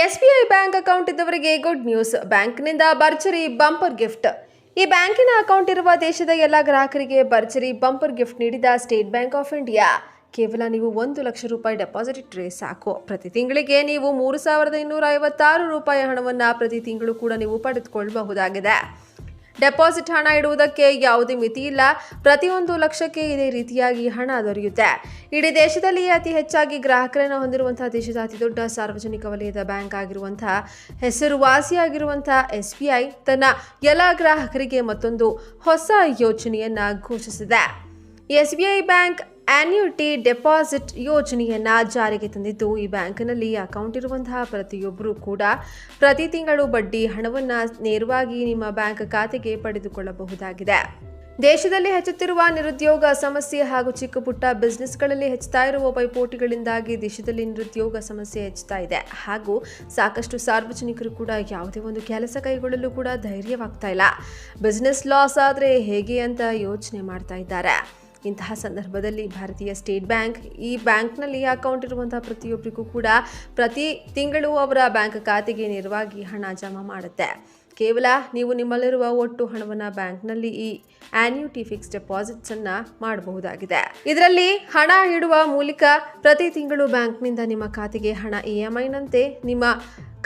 SBI bank account ಇದ್ದವರಿಗೆ good news. ಬ್ಯಾಂಕ್ನಿಂದ ಭರ್ಜರಿ ಬಂಪರ್ ಗಿಫ್ಟ್. ಈ ಬ್ಯಾಂಕಿನ ಅಕೌಂಟ್ ಇರುವ ದೇಶದ ಎಲ್ಲ ಗ್ರಾಹಕರಿಗೆ ಭರ್ಜರಿ ಬಂಪರ್ ಗಿಫ್ಟ್ ನೀಡಿದ ಸ್ಟೇಟ್ ಬ್ಯಾಂಕ್ ಆಫ್ ಇಂಡಿಯಾ. ಕೇವಲ ನೀವು ಒಂದು ಲಕ್ಷ ರೂಪಾಯಿ ಡೆಪಾಸಿಟ್ ಇಟ್ಟರೆ ಸಾಕು. ಪ್ರತಿ ತಿಂಗಳಿಗೆ ನೀವು ಮೂರು ಸಾವಿರದ ಇನ್ನೂರ ಐವತ್ತಾರು ರೂಪಾಯಿ ಹಣವನ್ನು ಪ್ರತಿ ತಿಂಗಳು ಕೂಡ ನೀವು ಪಡೆದುಕೊಳ್ಳಬಹುದಾಗಿದೆ ಡೆಪಾಸಿಟ್ ಹಣ ಇಡುವುದಕ್ಕೆ ಯಾವುದೇ ಮಿತಿ ಇಲ್ಲ. ಪ್ರತಿಯೊಂದು ಲಕ್ಷಕ್ಕೆ ಇದೇ ರೀತಿಯಾಗಿ ಹಣ ದೊರೆಯುತ್ತೆ. ಇಡೀ ದೇಶದಲ್ಲಿ ಅತಿ ಹೆಚ್ಚಾಗಿ ಗ್ರಾಹಕರನ್ನು ಹೊಂದಿರುವಂತಹ ದೇಶದ ಅತಿ ದೊಡ್ಡ ಸಾರ್ವಜನಿಕ ವಲಯದ ಬ್ಯಾಂಕ್ ಆಗಿರುವಂತಹ ಹೆಸರುವಾಸಿಯಾಗಿರುವಂತಹ ಎಸ್ ಬಿ ಐ ತನ್ನ ಎಲ್ಲ ಗ್ರಾಹಕರಿಗೆ ಮತ್ತೊಂದು ಹೊಸ ಯೋಜನೆಯನ್ನ ಘೋಷಿಸಿದೆ. S B I bank annuity deposit ಯೋಜನೆಯನ್ನು ಜಾರಿಗೆ ತಂದಿದ್ದು. ಈ ಬ್ಯಾಂಕ್ನಲ್ಲಿ ಅಕೌಂಟ್ ಇರುವಂತಹ ಪ್ರತಿಯೊಬ್ಬರೂ ಕೂಡ ಪ್ರತಿ ತಿಂಗಳು ಬಡ್ಡಿ ಹಣವನ್ನು ನೇರವಾಗಿ ನಿಮ್ಮ ಬ್ಯಾಂಕ್ ಖಾತೆಗೆ ಪಡೆದುಕೊಳ್ಳಬಹುದಾಗಿದೆ. ದೇಶದಲ್ಲಿ ಹೆಚ್ಚುತ್ತಿರುವ ನಿರುದ್ಯೋಗ ಸಮಸ್ಯೆ ಹಾಗೂ ಚಿಕ್ಕ ಪುಟ್ಟ ಬಿಸ್ನೆಸ್ಗಳಲ್ಲಿ ಹೆಚ್ಚುತ್ತಾ ಇರುವ ಪೈಪೋಟಿಗಳಿಂದಾಗಿ ದೇಶದಲ್ಲಿ ನಿರುದ್ಯೋಗ ಸಮಸ್ಯೆ ಹೆಚ್ಚುತ್ತಾ ಇದೆ. ಹಾಗೂ ಸಾಕಷ್ಟು ಸಾರ್ವಜನಿಕರು ಕೂಡ ಯಾವುದೇ ಒಂದು ಕೆಲಸ ಕೈಗೊಳ್ಳಲು ಕೂಡ ಧೈರ್ಯವಾಗ್ತಾ ಇಲ್ಲ. ಬಿಸ್ನೆಸ್ ಲಾಸ್ ಆದರೆ ಹೇಗೆ ಅಂತ ಯೋಚನೆ ಮಾಡ್ತಾ ಇದ್ದಾರೆ. ಇಂತಹ ಸಂದರ್ಭದಲ್ಲಿ ಭಾರತೀಯ ಸ್ಟೇಟ್ ಬ್ಯಾಂಕ್, ಈ ಬ್ಯಾಂಕ್ನಲ್ಲಿ ಅಕೌಂಟ್ ಇರುವಂತಹ ಪ್ರತಿಯೊಬ್ಬರಿಗೂ ಕೂಡ ಪ್ರತಿ ತಿಂಗಳು ಅವರ ಬ್ಯಾಂಕ್ ಖಾತೆಗೆ ನೇರವಾಗಿ ಹಣ ಜಮಾ ಮಾಡುತ್ತೆ. ಕೇವಲ ನೀವು ನಿಮ್ಮಲ್ಲಿರುವ ಒಟ್ಟು ಹಣವನ್ನು ಬ್ಯಾಂಕ್ನಲ್ಲಿ ಈ ಆನ್ಯೂಟಿ ಫಿಕ್ಸ್ ಡೆಪಾಸಿಟ್ಸ್ ಅನ್ನ ಮಾಡಬಹುದಾಗಿದೆ. ಇದರಲ್ಲಿ ಹಣ ಇಡುವ ಮೂಲಕ ಪ್ರತಿ ತಿಂಗಳು ಬ್ಯಾಂಕ್ನಿಂದ ನಿಮ್ಮ ಖಾತೆಗೆ ಹಣ ಇ ಎಂ ಐನಂತೆ ನಿಮ್ಮ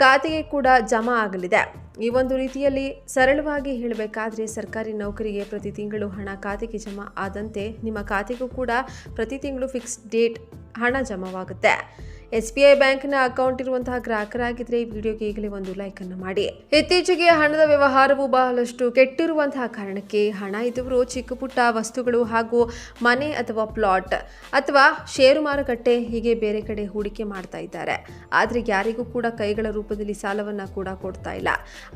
ಖಾತೆಗೆ ಕೂಡ ಜಮಾ ಆಗಲಿದೆ. ಈ ಒಂದು ರೀತಿಯಲ್ಲಿ ಸರಳವಾಗಿ ಹೇಳಬೇಕಾದ್ರೆ ಸರ್ಕಾರಿ ನೌಕರಿಗೆ ಪ್ರತಿ ತಿಂಗಳು ಹಣ ಖಾತೆಗೆ ಜಮಾ ಆದಂತೆ ನಿಮ್ಮ ಖಾತೆಗೂ ಕೂಡ ಪ್ರತಿ ತಿಂಗಳು ಫಿಕ್ಸ್ ಡೇಟ್ ಹಣ ಜಮಾವಾಗುತ್ತೆ. ಎಸ್ ಬಿ ಐ ಬ್ಯಾಂಕ್ನ ಅಕೌಂಟ್ ಇರುವಂತಹ ಗ್ರಾಹಕರಾಗಿದ್ದರೆ ಈ ವಿಡಿಯೋಗೆ ಈಗಲೇ ಒಂದು ಲೈಕ್ ಅನ್ನು ಮಾಡಿ. ಇತ್ತೀಚೆಗೆ ಹಣದ ವ್ಯವಹಾರವು ಬಹಳಷ್ಟು ಕೆಟ್ಟಿರುವಂತಹ ಕಾರಣಕ್ಕೆ ಹಣ ಇದ್ದವರು ಚಿಕ್ಕ ಪುಟ್ಟ ವಸ್ತುಗಳು ಹಾಗೂ ಮನೆ ಅಥವಾ ಪ್ಲಾಟ್ ಅಥವಾ ಷೇರು ಮಾರುಕಟ್ಟೆ ಹೀಗೆ ಬೇರೆ ಕಡೆ ಹೂಡಿಕೆ ಮಾಡ್ತಾ ಇದ್ದಾರೆ. ಆದರೆ ಯಾರಿಗೂ ಕೂಡ ಕೈಗಳ ರೂಪದಲ್ಲಿ ಸಾಲವನ್ನು ಕೂಡ ಕೊಡ್ತಾ ಇಲ್ಲ.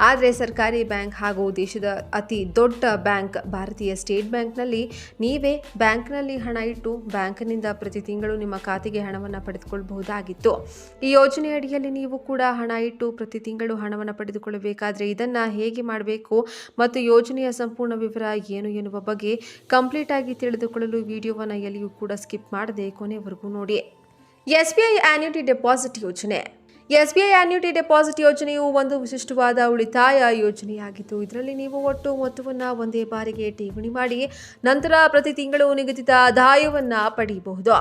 ಆದರೆ ಸರ್ಕಾರಿ ಬ್ಯಾಂಕ್ ಹಾಗೂ ದೇಶದ ಅತಿ ದೊಡ್ಡ ಬ್ಯಾಂಕ್ ಭಾರತೀಯ ಸ್ಟೇಟ್ ಬ್ಯಾಂಕ್ನಲ್ಲಿ ನೀವೇ ಬ್ಯಾಂಕ್ನಲ್ಲಿ ಹಣ ಇಟ್ಟು ಬ್ಯಾಂಕ್ನಿಂದ ಪ್ರತಿ ತಿಂಗಳು ನಿಮ್ಮ ಖಾತೆಗೆ ಹಣವನ್ನು ಪಡೆದುಕೊಳ್ಳಬಹುದಾಗಿತ್ತು ಈ ಯೋಜನೆ ಅಡಿಯಲ್ಲಿ ನೀವು ಕೂಡ ಹಣ ಇಟ್ಟು ಪ್ರತಿ ತಿಂಗಳು ಹಣವನ್ನು ಪಡೆದುಕೊಳ್ಳಬೇಕಾದ್ರೆ ಇದನ್ನ ಹೇಗೆ ಮಾಡಬೇಕು ಮತ್ತು ಯೋಜನೆಯ ಸಂಪೂರ್ಣ ವಿವರ ಏನು ಎನ್ನುವ ಬಗ್ಗೆ ಕಂಪ್ಲೀಟ್ ಆಗಿ ತಿಳಿದುಕೊಳ್ಳಲು ವಿಡಿಯೋವನ್ನು ಎಲ್ಲಿಯೂ ಕೂಡ ಸ್ಕಿಪ್ ಮಾಡದೆ ಕೊನೆವರೆಗೂ ನೋಡಿ. S B I annuity deposit ಯೋಜನೆ. S B I annuity deposit ಯೋಜನೆಯು ಒಂದು ವಿಶಿಷ್ಟವಾದ ಉಳಿತಾಯ ಯೋಜನೆಯಾಗಿದ್ದು, ಇದರಲ್ಲಿ ನೀವು ಒಟ್ಟು ಮೊತ್ತವನ್ನು ಒಂದೇ ಬಾರಿಗೆ ಠೇವಣಿ ಮಾಡಿ, ನಂತರ ಪ್ರತಿ ತಿಂಗಳು ನಿಗದಿತ ಆದಾಯವನ್ನು ಪಡೆಯಬಹುದು.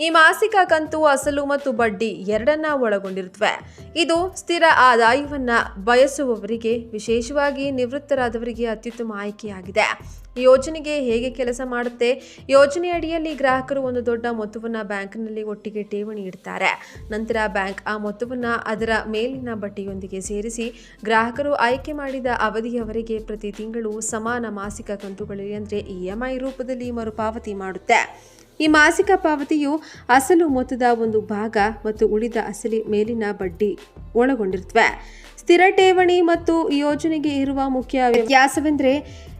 ಈ ಮಾಸಿಕ ಕಂತು, ಅಸಲು ಮತ್ತು ಬಡ್ಡಿ ಎರಡನ್ನ ಒಳಗೊಂಡಿರುತ್ತವೆ. ಇದು ಸ್ಥಿರ ಆದಾಯವನ್ನ ಬಯಸುವವರಿಗೆ, ವಿಶೇಷವಾಗಿ ನಿವೃತ್ತರಾದವರಿಗೆ ಅತ್ಯುತ್ತಮ ಆಯ್ಕೆಯಾಗಿದೆ. ಯೋಜನೆಗೆ ಹೇಗೆ ಕೆಲಸ ಮಾಡುತ್ತೆ? ಯೋಜನೆ ಅಡಿಯಲ್ಲಿ ಗ್ರಾಹಕರು ಒಂದು ದೊಡ್ಡ ಮೊತ್ತವನ್ನು ಬ್ಯಾಂಕ್ನಲ್ಲಿ ಒಟ್ಟಿಗೆ ಠೇವಣಿ ಇಡ್ತಾರೆ. ನಂತರ ಬ್ಯಾಂಕ್ ಆ ಮೊತ್ತವನ್ನು ಅದರ ಮೇಲಿನ ಬಡ್ಡಿಯೊಂದಿಗೆ ಸೇರಿಸಿ, ಗ್ರಾಹಕರು ಆಯ್ಕೆ ಮಾಡಿದ ಅವಧಿಯವರೆಗೆ ಪ್ರತಿ ತಿಂಗಳು ಸಮಾನ ಮಾಸಿಕ ಕಂತುಗಳಲ್ಲಿ ಅಂದರೆ ಇ ಎಂ ಐ ರೂಪದಲ್ಲಿ ಮರುಪಾವತಿ ಮಾಡುತ್ತೆ. ಈ ಮಾಸಿಕ ಪಾವತಿಯು ಅಸಲು ಮೊತ್ತದ ಒಂದು ಭಾಗ ಮತ್ತು ಉಳಿದ ಅಸಲಿ ಮೇಲಿನ ಬಡ್ಡಿ ಒಳಗೊಂಡಿರುತ್ತವೆ. ಸ್ಥಿರ ಠೇವಣಿ ಮತ್ತು ಯೋಜನೆಗೆ ಇರುವ ಮುಖ್ಯ ವ್ಯತ್ಯಾಸವೆಂದರೆ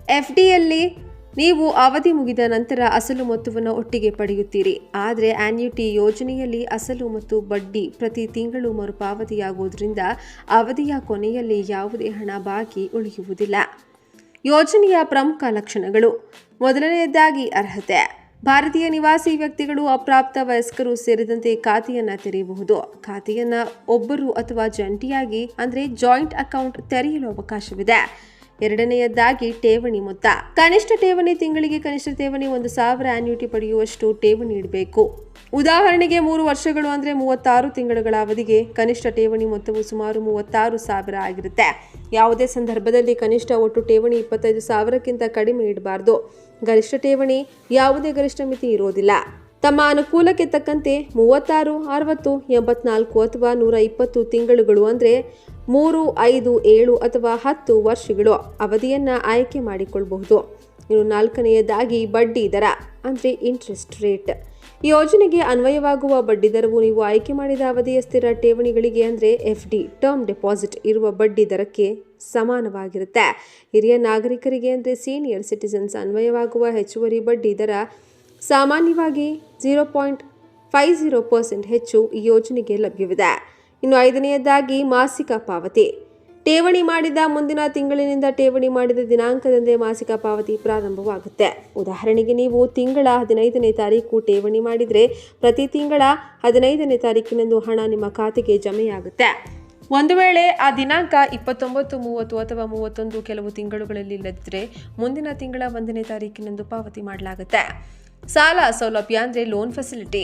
ಎಫ್ ಡಿಯಲ್ಲಿ ನೀವು ಅವಧಿ ಮುಗಿದ ನಂತರ ಅಸಲು ಮೊತ್ತವನ್ನು ಒಟ್ಟಿಗೆ ಪಡೆಯುತ್ತೀರಿ. ಆದರೆ ಆನ್ಯುಟಿ ಯೋಜನೆಯಲ್ಲಿ ಅಸಲು ಮತ್ತು ಬಡ್ಡಿ ಪ್ರತಿ ತಿಂಗಳು ಮರುಪಾವತಿಯಾಗುವುದರಿಂದ ಅವಧಿಯ ಕೊನೆಯಲ್ಲಿ ಯಾವುದೇ ಹಣ ಬಾಕಿ ಉಳಿಯುವುದಿಲ್ಲ. ಯೋಜನೆಯ ಪ್ರಮುಖ ಲಕ್ಷಣಗಳು. ಮೊದಲನೆಯದಾಗಿ ಅರ್ಹತೆ. ಭಾರತೀಯ ನಿವಾಸಿ ವ್ಯಕ್ತಿಗಳು, ಅಪ್ರಾಪ್ತ ವಯಸ್ಕರು ಸೇರಿದಂತೆ ಖಾತೆಯನ್ನ ತೆರೆಯಬಹುದು. ಖಾತೆಯನ್ನ ಒಬ್ಬರು ಅಥವಾ ಜಂಟಿಯಾಗಿ, ಅಂದರೆ ಜಾಯಿಂಟ್ ಅಕೌಂಟ್ ತೆರೆಯಲು ಅವಕಾಶವಿದೆ. ಎರಡನೆಯದಾಗಿ ಠೇವಣಿ ಮೊತ್ತ. ಕನಿಷ್ಠ ಠೇವಣಿ ತಿಂಗಳಿಗೆ ಕನಿಷ್ಠ ಠೇವಣಿ ಒಂದು ಸಾವಿರ ಆನ್ಯೂಟಿ ಪಡೆಯುವಷ್ಟು ಠೇವಣಿ ಇಡಬೇಕು ಉದಾಹರಣೆಗೆ ಮೂರು ವರ್ಷಗಳು ಅಂದರೆ ಮೂವತ್ತಾರು ತಿಂಗಳುಗಳ ಅವಧಿಗೆ ಕನಿಷ್ಠ ಠೇವಣಿ ಮೊತ್ತವು ಸುಮಾರು ಮೂವತ್ತಾರು ಸಾವಿರ ಆಗಿರುತ್ತೆ. ಯಾವುದೇ ಸಂದರ್ಭದಲ್ಲಿ ಕನಿಷ್ಠ ಒಟ್ಟು ಠೇವಣಿ ಇಪ್ಪತ್ತೈದು ಸಾವಿರಕ್ಕಿಂತ ಕಡಿಮೆ ಇಡಬಾರ್ದು. ಗರಿಷ್ಠ ಠೇವಣಿ ಯಾವುದೇ ಗರಿಷ್ಠ ಮಿತಿ ಇರೋದಿಲ್ಲ. ತಮ್ಮ ಅನುಕೂಲಕ್ಕೆ ತಕ್ಕಂತೆ ಮೂವತ್ತಾರು, ಅರವತ್ತು, ಎಂಬತ್ನಾಲ್ಕು ಅಥವಾ ನೂರ ಇಪ್ಪತ್ತು ತಿಂಗಳುಗಳು ಅಂದರೆ ಮೂರು, ಐದು, ಏಳು ಅಥವಾ ಹತ್ತು ವರ್ಷಗಳು ಅವಧಿಯನ್ನು ಆಯ್ಕೆ ಮಾಡಿಕೊಳ್ಳಬಹುದು ಇನ್ನು ನಾಲ್ಕನೆಯದಾಗಿ ಬಡ್ಡಿ ದರ ಅಂದರೆ ಇಂಟ್ರೆಸ್ಟ್ ರೇಟ್ ಈ ಯೋಜನೆಗೆ ಅನ್ವಯವಾಗುವ ಬಡ್ಡಿ ದರವು ನೀವು ಆಯ್ಕೆ ಮಾಡಿದ ಅವಧಿಯ ಸ್ಥಿರ ಠೇವಣಿಗಳಿಗೆ ಅಂದರೆ ಎಫ್ ಡಿ ಟರ್ಮ್ ಡೆಪಾಸಿಟ್ ಇರುವ ಬಡ್ಡಿ ದರಕ್ಕೆ ಸಮಾನವಾಗಿರುತ್ತೆ. ಹಿರಿಯ ನಾಗರಿಕರಿಗೆ ಅಂದರೆ ಸೀನಿಯರ್ ಸಿಟಿಸನ್ಸ್ ಅನ್ವಯವಾಗುವ ಹೆಚ್ಚುವರಿ ಬಡ್ಡಿ ದರ ಸಾಮಾನ್ಯವಾಗಿ zero point five zero percent ಹೆಚ್ಚು ಈ ಯೋಜನೆಗೆ ಲಭ್ಯವಿದೆ. ಇನ್ನು ಐದನೆಯದಾಗಿ ಮಾಸಿಕ ಪಾವತಿ. ಠೇವಣಿ ಮಾಡಿದ ಮುಂದಿನ ತಿಂಗಳಿನಿಂದ ಠೇವಣಿ ಮಾಡಿದ ದಿನಾಂಕದಂದೇ ಮಾಸಿಕ ಪಾವತಿ ಪ್ರಾರಂಭವಾಗುತ್ತೆ. ಉದಾಹರಣೆಗೆ ನೀವು ತಿಂಗಳ ಹದಿನೈದನೇ ತಾರೀಕು ಠೇವಣಿ ಮಾಡಿದರೆ ಪ್ರತಿ ತಿಂಗಳ ಹದಿನೈದನೇ ತಾರೀಕಿನಂದು ಹಣ ನಿಮ್ಮ ಖಾತೆಗೆ ಜಮೆಯಾಗುತ್ತೆ. ಒಂದು ವೇಳೆ ಆ ದಿನಾಂಕ ಇಪ್ಪತ್ತೊಂಬತ್ತು, ಮೂವತ್ತು ಅಥವಾ ಮೂವತ್ತೊಂದು ಕೆಲವು ತಿಂಗಳುಗಳಲ್ಲಿ ಇಲ್ಲದಿದ್ದರೆ ಮುಂದಿನ ತಿಂಗಳ ಒಂದನೇ ತಾರೀಕಿನಂದು ಪಾವತಿ ಮಾಡಲಾಗುತ್ತೆ. ಸಾಲ ಸೌಲಭ್ಯ ಅಂದರೆ ಲೋನ್ ಫೆಸಿಲಿಟಿ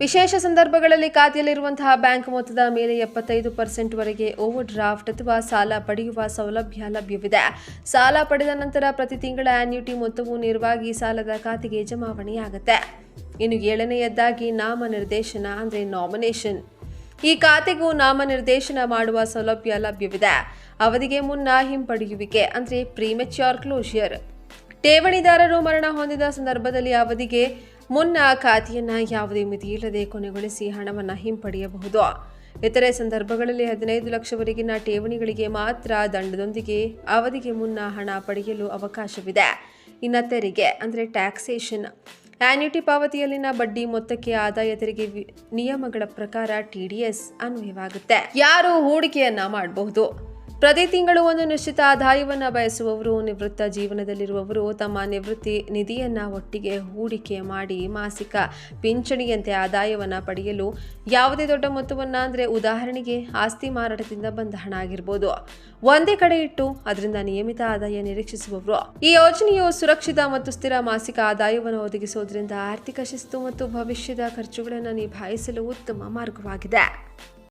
ವಿಶೇಷ ಸಂದರ್ಭಗಳಲ್ಲಿ ಖಾತೆಯಲ್ಲಿರುವಂತಹ ಬ್ಯಾಂಕ್ ಮೊತ್ತದ ಮೇಲೆ ಎಪ್ಪತ್ತೈದು ಪರ್ಸೆಂಟ್ವರೆಗೆ ಓವರ್ ಡ್ರಾಫ್ಟ್ ಅಥವಾ ಸಾಲ ಪಡೆಯುವ ಸೌಲಭ್ಯ ಲಭ್ಯವಿದೆ. ಸಾಲ ಪಡೆದ ನಂತರ ಪ್ರತಿ ತಿಂಗಳ ಆನ್ಯೂಟಿ ಮೊತ್ತವು ನೇರವಾಗಿ ಸಾಲದ ಖಾತೆಗೆ ಜಮಾವಣೆಯಾಗುತ್ತೆ. ಇನ್ನು ಏಳನೆಯದ್ದಾಗಿ ನಾಮ ನಿರ್ದೇಶನ ಅಂದರೆ ನಾಮಿನೇಷನ್ ಈ ಖಾತೆಗೂ ನಾಮನಿರ್ದೇಶನ ಮಾಡುವ ಸೌಲಭ್ಯ ಲಭ್ಯವಿದೆ. ಅವಧಿಗೆ ಮುನ್ನ ಹಿಂಪಡೆಯುವಿಕೆ ಅಂದರೆ ಪ್ರೀಮೆಚ್ಯೂರ್ ಕ್ಲೋಷಿಯರ್ ಠೇವಣಿದಾರರು ಮರಣ ಹೊಂದಿದ ಸಂದರ್ಭದಲ್ಲಿ ಅವಧಿಗೆ ಮುನ್ನ ಖಾತೆಯನ್ನು ಯಾವುದೇ ಮಿತಿಯಿಲ್ಲದೆ ಕೊನೆಗೊಳಿಸಿ ಹಣವನ್ನು ಹಿಂಪಡೆಯಬಹುದು. ಇತರೆ ಸಂದರ್ಭಗಳಲ್ಲಿ ಹದಿನೈದು ಲಕ್ಷವರೆಗಿನ ಠೇವಣಿಗಳಿಗೆ ಮಾತ್ರ ದಂಡದೊಂದಿಗೆ ಅವಧಿಗೆ ಮುನ್ನ ಹಣ ಪಡೆಯಲು ಅವಕಾಶವಿದೆ. ಇನ್ನು ತೆರಿಗೆ, ಅಂದರೆ ಟ್ಯಾಕ್ಸೇಷನ್ ಆನ್ಯುಟಿ ಪಾವತಿಯಲ್ಲಿನ ಬಡ್ಡಿ ಮೊತ್ತಕ್ಕೆ ಆದಾಯ ತೆರಿಗೆ ನಿಯಮಗಳ ಪ್ರಕಾರ ಟಿಡಿಎಸ್ ಅನ್ವಯವಾಗುತ್ತೆ. ಯಾರು ಹೂಡಿಕೆಯನ್ನ ಮಾಡಬಹುದು? ಪ್ರತಿ ತಿಂಗಳು ಒಂದು ನಿಶ್ಚಿತ ಆದಾಯವನ್ನು ಬಯಸುವವರು, ನಿವೃತ್ತ ಜೀವನದಲ್ಲಿರುವವರು ತಮ್ಮ ನಿವೃತ್ತಿ ನಿಧಿಯನ್ನು ಒಟ್ಟಿಗೆ ಹೂಡಿಕೆ ಮಾಡಿ ಮಾಸಿಕ ಪಿಂಚಣಿಯಂತೆ ಆದಾಯವನ್ನು ಪಡೆಯಲು ಯಾವುದೇ ದೊಡ್ಡ ಮೊತ್ತವನ್ನು ಅಂದರೆ ಉದಾಹರಣೆಗೆ ಆಸ್ತಿ ಮಾರಾಟದಿಂದ ಬಂದ ಹಣ ಆಗಿರ್ಬೋದು. ಒಂದೇ ಕಡೆ ಇಟ್ಟು ಅದರಿಂದ ನಿಯಮಿತ ಆದಾಯ ನಿರೀಕ್ಷಿಸುವವರು. ಈ ಯೋಜನೆಯು ಸುರಕ್ಷಿತ ಮತ್ತು ಸ್ಥಿರ ಮಾಸಿಕ ಆದಾಯವನ್ನು ಒದಗಿಸುವುದರಿಂದ ಆರ್ಥಿಕ ಶಿಸ್ತು ಮತ್ತು ಭವಿಷ್ಯದ ಖರ್ಚುಗಳನ್ನು ನಿಭಾಯಿಸಲು ಉತ್ತಮ ಮಾರ್ಗವಾಗಿದೆ.